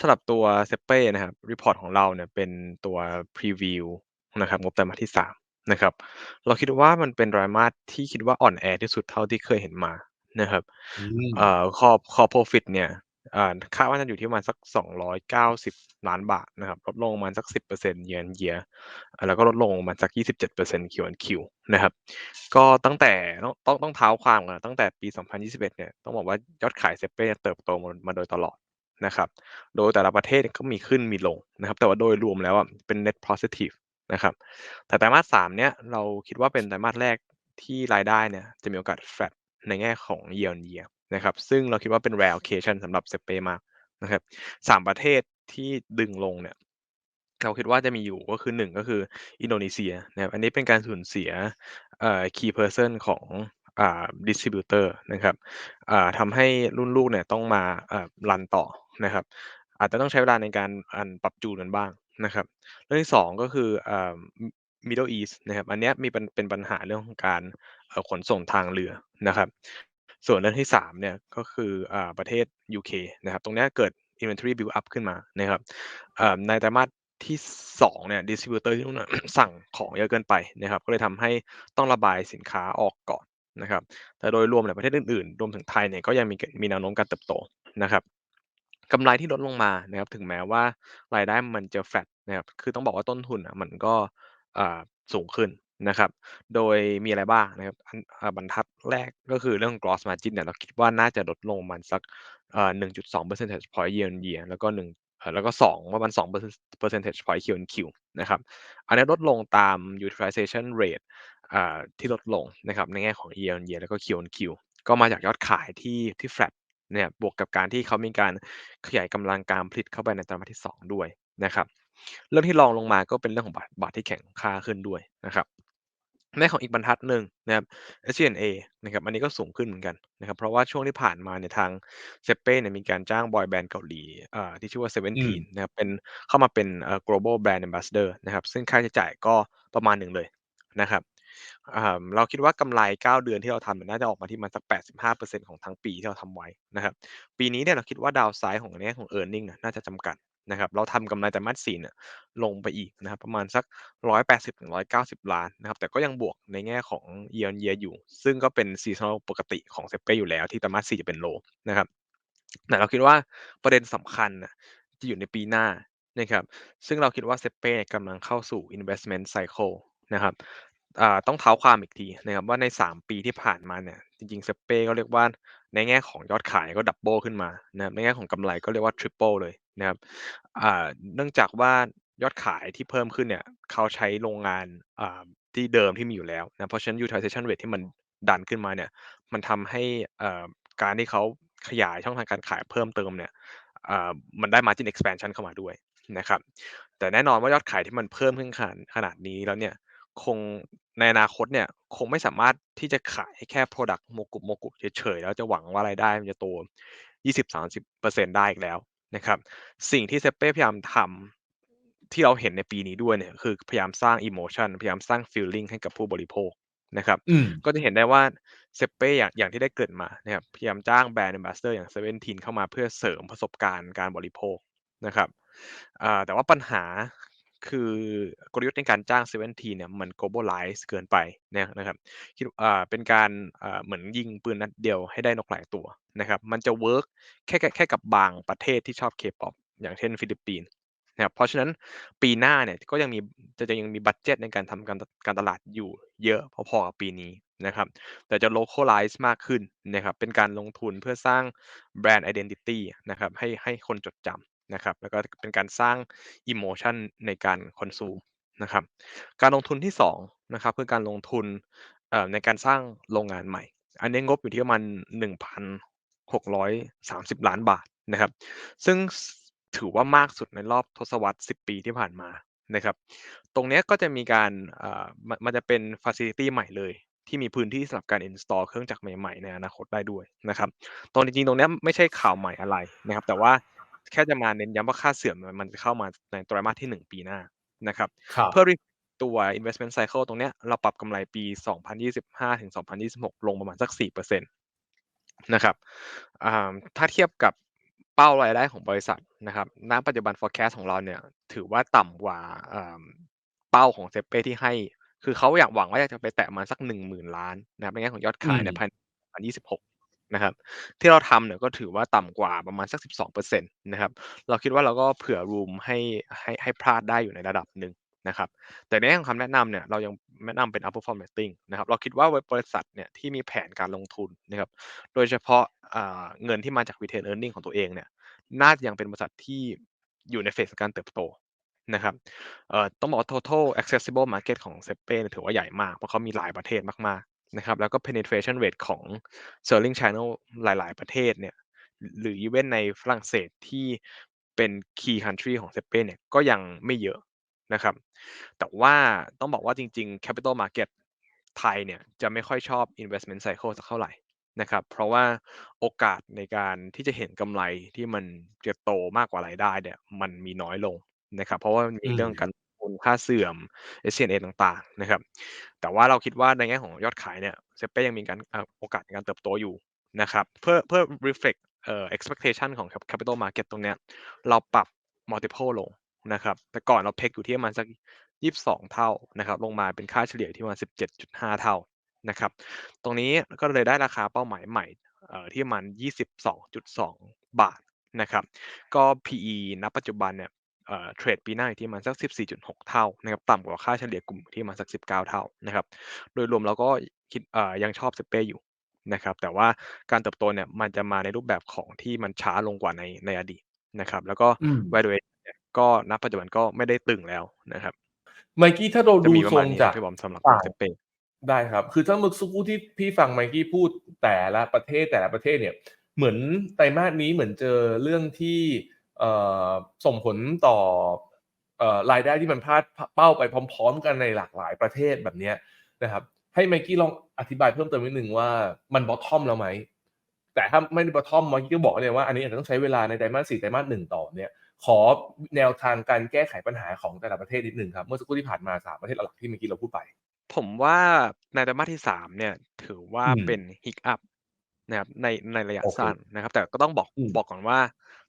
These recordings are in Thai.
สำหรับตัว SEPE นะครับ report ของเราเนี่ยเป็นตัวพรีวิวนะครับงบไตรมาสที่ 3 นะครับ เราคิดว่ามันเป็นไตรมาสที่คิดว่าอ่อนแอที่สุดเท่าที่เคยเห็นมานะครับอืเอ่มอ core core profit เนี่ยอ่าคาดว่าจะอยู่ที่ประมาณสัก 290 ล้านบาทนะครับ ลดลงประมาณสัก 10% year on year อ่าแล้วก็ลดลงประมาณสัก 27% Q on Q นะครับ ก็ตั้งแต่ต้องต้องต้องเท้าความก่อนตั้งแต่ปี 2021 เนี่ย ต้องบอกว่ายอดขาย SEPE เติบโตมามาโดยตลอด นะครับ โดยแต่ละประเทศก็มีขึ้นมีลงนะครับ แต่ว่าโดยรวมแล้วอะเป็น net positive นะครับ แต่ไตรมาส3เนี่ยเราคิดว่าเป็นไตรมาสแรกที่รายได้เนี่ยจะมีโอกาส flat ในแง่ของ year on year นะครับ ซึ่งเราคิดว่าเป็น rare occasion สำหรับ SEPE มากนะครับ3ประเทศที่ดึงลงเนี่ยเราคิดว่าจะมีอยู่ก็คือ1ก็คืออินโดนีเซียนะครับอันนี้เป็นการสูญเสียเอ่อ key person ของอ่าดิสทริบิวเตอร์นะครับอ่าทำให้รุ่นลูกเนี่ยต้องมาอ่ารันต่อ นะครับ อาจจะต้องใช้เวลาในการอันปรับจูนกันบ้างนะครับ เรื่องที่2ก็คืออ่า Middle East นะครับ อันนี้มีปัญเป็นปัญหาเรื่องของการขนส่งทางเรือนะครับ ส่วนเรื่องที่3เนี่ยก็คืออ่าประเทศ UK นะครับ ตรงนี้เกิด inventory build up ขึ้นมานะครับในไตรมาสที่2เนี่ยดิสทริบิวเตอร์ที่นู่นสั่งของเยอะเกินไปนะครับ ก็เลยทำให้ต้องระบายสินค้าออกก่อนนะครับ แต่โดยรวมเนี่ยประเทศอื่นๆ รวมถึงไทยเนี่ยก็ยังมีมีแนวโน้มการเติบโตนะครับ กำไรที่ลดลงมานะครับ ถึงแม้ว่ารายได้มันจะ flat นะครับ คือต้องบอกว่าต้นทุนอะมันก็อ่าสูงขึ้นนะครับ โดยมีอะไรบ้างนะครับอันอ่าบรรทัดแรกก็คือเรื่อง gross margin เนี่ยเราคิดว่าน่าจะลดลงประมาณสักเอ่อ1.2 percentage point year on year แล้วก็1เอ่อแล้วก็2ประมาณ2 percent percentage point Q on Q นะครับ อันนี้ลดลงตาม utilization rate อ่าที่ลดลงนะครับในแง่ของ year on year แล้วก็ Q on Q ก็มาจากยอดขายที่ที่ flat เนี่ยบวกกับการที่เขามีการขยายกำลังการผลิตเข้าไปในไตรมาสที่ 2 ด้วยนะครับ เรื่องที่รองลงมาก็เป็นเรื่องของบาทบาทที่แข็งค่าขึ้นด้วยนะครับในของอีกบรรทัดหนึ่งนะครับ SG&A นะครับอันนี้ก็สูงขึ้นเหมือนกันนะครับ เพราะว่าช่วงที่ผ่านมาเนี่ยทาง SEPE เนี่ยมีการจ้างบอยแบนด์เกาหลีอ่าที่ชื่อว่าอื Seventeen มนะครับเป็นเข้ามาเป็นเอ่อ global brand ambassador นะครับ ซึ่งค่าใช้จ่ายก็ประมาณหนึ่งเลยนะครับอ่า เราคิดว่ากำไร 9 เดือนที่เราทำเนี่ยน่าจะออกมาที่มาณสัก 85%ของทั้งปีที่เราทำไว้นะครับ ปีนี้เนี่ยเราคิดว่า downside ของในแง่ของ earning อะน่าจะจำกัดนะครับเราทำกำไรไตรมาส4เนี่ยลงไปอีกนะครับประมาณสัก 180-190 ล้านนะครับแต่ก็ยังบวกในแง่ของ year on year อยู่ ซึ่งก็เป็น seasonal ปกติของ SEPE อยู่แล้วที่ไตรมาส4จะเป็น low นะครับแต่เราคิดว่าประเด็นสำคัญนะจะอยู่ในปีหน้านะครับซึ่งเราคิดว่า SEPE กำลังเข้าสู่ investment cycle นะครับ อ่าต้องเท้าความอีกทีนะครับว่าใน 3 ปีที่ผ่านมาเนี่ยจริงๆ SEPE ก็เรียกว่าในแง่ของยอดขายก็ดับเบิลขึ้นมานะครับในแง่ของกำไรก็เรียกว่าทริปเปิลเลยนะครับอ่าเนื่องจากว่ายอดขายที่เพิ่มขึ้นเนี่ยเขาใช้โรงงานอ่าที่เดิมที่มีอยู่แล้วนะเพราะฉะนั้น utilization rate ที่มันดันขึ้นมาเนี่ยมันทำให้อ่อการที่เขาขยายช่องทางการขายเพิ่มเติมเนี่ยอ่ามันได้ margin expansion เข้ามาด้วยนะครับแต่แน่นอนว่ายอดขายที่มันเพิ่มขึ้นขนาดขนาดนี้แล้วเนี่ย คงในอนาคตเนี่ยคงไม่สามารถที่จะขายแค่พรอดักต์โมกุโมกุเฉยๆ แล้วจะหวังว่ารายได้มันจะโต 20-30%ได้อีกแล้วนะครับ สิ่งที่ SEPE พยายามทำที่เราเห็นในปีนี้ด้วยเนี่ยคือพยายามสร้างอิโมชันพยายามสร้างฟีลลิงให้กับผู้บริโภคนะครับอืมก็จะเห็นได้ว่า SEPE อย่างอย่างที่ได้เกริ่นมานะครับพยายามจ้างแบรนด์ ambassador อย่าง Seventeen เข้ามาเพื่อเสริมประสบการณ์การบริโภคนะครับอ่าแต่ว่าปัญหา คือกลยุทธ์ในการจ้าง Seventeen เนี่ยมัน globalize เกินไปเนี่ยนะครับคิดอ่าเป็นการอ่าเหมือนยิงปืนนัดเดียวให้ได้นกหลายตัวนะครับมันจะเวิร์กแค่แค่กับบางประเทศที่ชอบ K-pop อย่างเช่นฟิลิปปินส์นะครับเพราะฉะนั้นปีหน้าเนี่ยก็ยังมีจะจะยังมีบัดเจตในการทำการตการตลาดอยู่เยอะพอๆกับปีนี้นะครับแต่จะ localize มากขึ้นนะครับเป็นการลงทุนเพื่อสร้างแบรนด์ identity นะครับให้ให้คนจดจำ นะครับแล้วก็เป็นการสร้างอิโมชันในการ consume นะครับการลงทุนที่2นะครับคือการลงทุนในการสร้างโรงงานใหม่ อันนี้งบอยู่ที่ประมาณ 1,630 ล้านบาทนะครับซึ่งถือว่ามากสุดในรอบทศวรรษ 10 ปีที่ผ่านมานะครับตรงนี้ก็จะมีการมันจะเป็นฟัซิลิตี้ใหม่เลยที่มีพื้นที่สำหรับการ install เครื่องจักรใหม่ๆในอนาคตได้ด้วยนะครับตรงจริงๆตรงนี้ไม่ใช่ข่าวใหม่อะไรนะครับแต่ว่า แค่จะมาเน้นย้ำว่าค่าเสื่อมมันมันจะเข้ามาในไตรมาสที่ 1 ปีหน้านะครับครับเพื่อ re ตัว investment cycle ตรงเนี้ยเราปรับกำไรปี 2025-2026 ลงประมาณสัก 4%นะครับอ่าถ้าเทียบกับเป้ารายได้ของบริษัทนะครับณปัจจุบัน forecast ของเราเนี่ยถือว่าต่ำกว่าเอ่อเป้าของ SEPE ที่ให้ คือเขาอยากหวังว่าอยากจะไปแตะประมาณสัก 10,000 ล้านนะครับในแง่ของยอดอืขายในมภาย2026 นะครับที่เราทำเนี่ยก็ถือว่าต่ำกว่าประมาณสัก 12%นะครับเราคิดว่าเราก็เผื่อ room ให้ให้ให้พลาดได้อยู่ในระดับหนึ่งนะครับแต่ในแง่ของคำแนะนำเนี่ยเรายังแนะนำเป็น outperform rating นะครับเราคิดว่าบริษัทเนี่ยที่มีแผนการลงทุนนะครับโดยเฉพาะเงินที่มาจาก retained earning ของตัวเองเนี่ยน่าจะยังเป็นบริษัทที่อยู่ในเฟสการเติบโตนะครับต้องบอกว่า total accessible market ของ SEPE เนี่ยถือว่าใหญ่มาก เพราะเขามีหลายประเทศมาก นะครับแล้วก็ penetration rate ของ selling channel หลาย ๆ ประเทศเนี่ยหรืออีเวนในฝรั่งเศสที่เป็น key country ของ SEPE เนี่ยก็ยังไม่เยอะนะครับ แต่ว่าต้องบอกว่าจริง ๆ capital market ไทยเนี่ยจะไม่ค่อยชอบ investment cycle สักเท่าไหร่นะครับ เพราะว่าโอกาสในการที่จะเห็นกำไรที่มันจะโตมากกว่ารายได้เนี่ยมันมีน้อยลงนะครับ เพราะว่ามีเรื่องการ ลงทุนค่าเสื่อม SG&A ต่างๆนะครับแต่ว่าเราคิดว่าในแง่ของยอดขายเนี่ย SEPE ยังมีการโอกาสในการเติบโตอยู่นะครับเพื่อเพื่อ reflect เอ่อ expectation ของ capital market ตรงเนี้ยเราปรับ multiple ลงนะครับแต่ก่อนเรา peg อยู่ที่ประมาณสัก 22 เท่านะครับลงมาเป็นค่าเฉลี่ยที่ประมาณ 17.5 เท่านะครับตรงนี้ก็เลยได้ราคาเป้าหมายใหม่เอ่อที่ประมาณ 22.2 บาทนะครับก็ PE ณปัจจุบันเนี่ย เอ่อเทรดปีหน้าอยู่ที่ประมาณสัก 14.6 เท่านะครับต่ำกว่าค่าเฉลี่ยกลุ่มที่ประมาณสัก 19 เท่านะครับโดยรวมเราก็คิดเอ่อยังชอบ SEPE อยู่นะครับแต่ว่าการเติบโตเนี่ยมันจะมาในรูปแบบของที่มันช้าลงกว่าในในอดีตนะครับแล้วก็ อืม valuation เนี่ยก็ณปัจจุบันก็ไม่ได้ตึงแล้วนะครับ ไมค์กี้ถ้าเราจะดูมีประทรมาณงนี้จาครักบพี่บอมสำหรับต่าง SEPE ได้ครับ คือถ้าเมื่อสักครู่ที่พี่ฟังไมค์กี้พูดแต่ละประเทศแต่ละประเทศเนี่ย เหมือนไตรมาสนี้เหมือนเจอเรื่องที่เอ่อ ส่งผลต่อเอ่อรายได้ที่มันพลาดพเป้าไปพร้อม ๆ กันในหลากหลายประเทศแบบเนี้ยนะครับ ให้ไมค์กี้ลองอธิบายเพิ่มเติมนิดหนึ่งว่ามัน bottom แล้วไหม?แต่ถ้าไม่ได้ bottom ไมค์กี้ก็บอกได้เลยว่าอันนี้อาจจะต้องใช้เวลาในไตรมาส4ไตรมาส1ต่อเนี่ยขอแนวทางการแก้ไขปัญหาของแต่ละประเทศนิดหนึ่งครับ เมื่อสักครู่ที่ผ่านมา3ประเทศหลักๆที่เมื่อกี้เราพูดไป ผมว่าในไตรมาสที่3เนี่ย ถือว่าอืมเป็น hiccup นะครับในในระยะโอเคสั้นนะครับ แต่ก็ต้องบอกอืมบอกก่อนว่า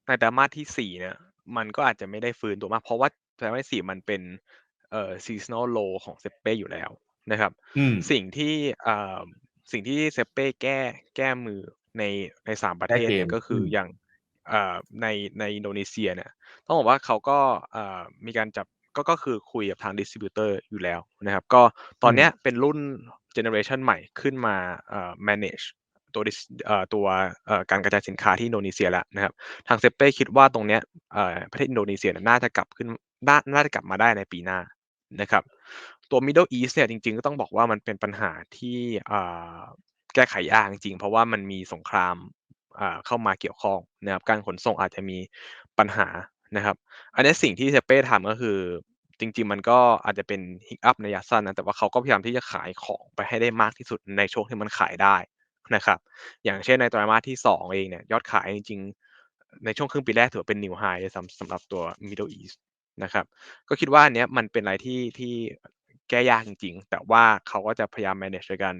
ในไตรมาสที่4เนี่ยมันก็อาจจะไม่ได้ฟื้นตัวมาก เพราะว่าไตรมาสที่4มันเป็นเอ่อ seasonal low ของ SEPE อยู่แล้วนะครับอืมสิ่งที่อ่าสิ่งที่ SEPE แก้แก้มือในใน3ประแก้เทศเกเนี่มยก็คือือมอย่างอ่าในในอินโดนีเซียเนี่ยต้องบอกว่าเขาก็อ่ามีการจับก็ก็คือคุยกับทางดิสทริบิวเตอร์อยู่แล้วนะครับ ก็ตอนเนี้ยเป็นรุ่นเจเนอเรชันใหม่ขึ้นมาอ่า manage ตัวตัวการกระจายสินค้าที่อินโดนีเซียแล้วนะครับ ทาง SEPE คิดว่าตรงเนี้ยประเทศอินโดนีเซียน่าจะกลับขึ้นน่าน่าจะกลับมาได้ในปีหน้านะครับตัว Middle East เนี่ยจริงๆ ก็ต้องบอกว่ามันเป็นปัญหาที่แก้ไขยากจริง เพราะว่ามันมีสงครามเข้ามาเกี่ยวข้องนะครับการขนส่งอาจจะมีปัญหานะครับ อันนี้สิ่งที่ SEPE ทำก็คือจริงๆ มันก็อาจจะเป็น hiccup ในระยะสั้นนะแต่ว่าเขาก็พยายามที่จะขายของไปให้ได้มากที่สุดในช่วงที่มันขายได้ นะครับ อย่างเช่นในไตรมาสที่ 2 เองเนี่ยยอดขายจริงๆ ในช่วงครึ่งปีแรกถือเป็น New High ด้วยซ้ำสำหรับตัว Middle East นะครับ ก็คิดว่าอันเนี้ยมันเป็นอะไรที่ที่แก้ยากจริงๆ แต่ว่าเขาก็จะพยายาม manage โดยการ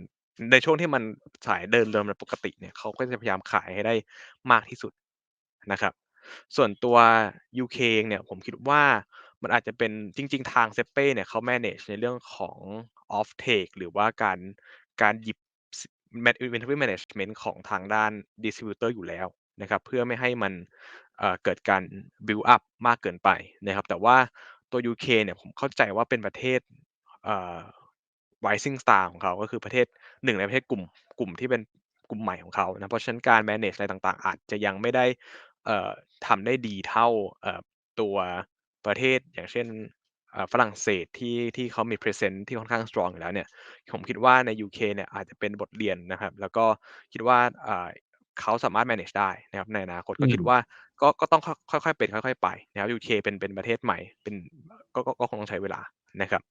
ในช่วงที่มันขายเดินเดินแบบปกติเนี่ยเขาก็จะพยายามขายให้ได้มากที่สุดนะครับ ส่วนตัว UK เองเนี่ยผมคิดว่ามันอาจจะเป็นจริง ๆ ทาง SEPE เนี่ยเขา manage ในเรื่องของ offtake หรือว่าการการหยิบ inventory management ของทางด้านดิสทริบิวเตอร์อยู่แล้วนะครับเพื่อไม่ให้มันเกิดการ build up มากเกินไปนะครับ แต่ว่าตัว UK เนี่ยผมเข้าใจว่าเป็นประเทศเอ่อ rising star ของเขาก็คือประเทศหนึ่งในประเทศกลุ่มกลุ่มที่เป็นกลุ่มใหม่ของเขานะเพราะฉะนั้นการ manage อะไรต่างๆ อาจจะยังไม่ได้ทำได้ดีเท่าตัวประเทศอย่างเช่น ฝรั่งเศสที่ที่เขามี presence ที่ค่อนข้างสตรองอยู่แล้วเนี่ย ผมคิดว่าใน UK เนี่ยอาจจะเป็นบทเรียนนะครับ แล้วก็คิดว่าอ่าเขาสามารถ manage ได้นะครับในอนาคตอืก็คิดมว่าก็ก็ต้องค่อยค่อยๆเป็นค่อย ๆ ไปนะครับ UK เป็นเป็นประเทศใหม่เป็นก็ก็ก็คงต้องใช้เวลานะครับ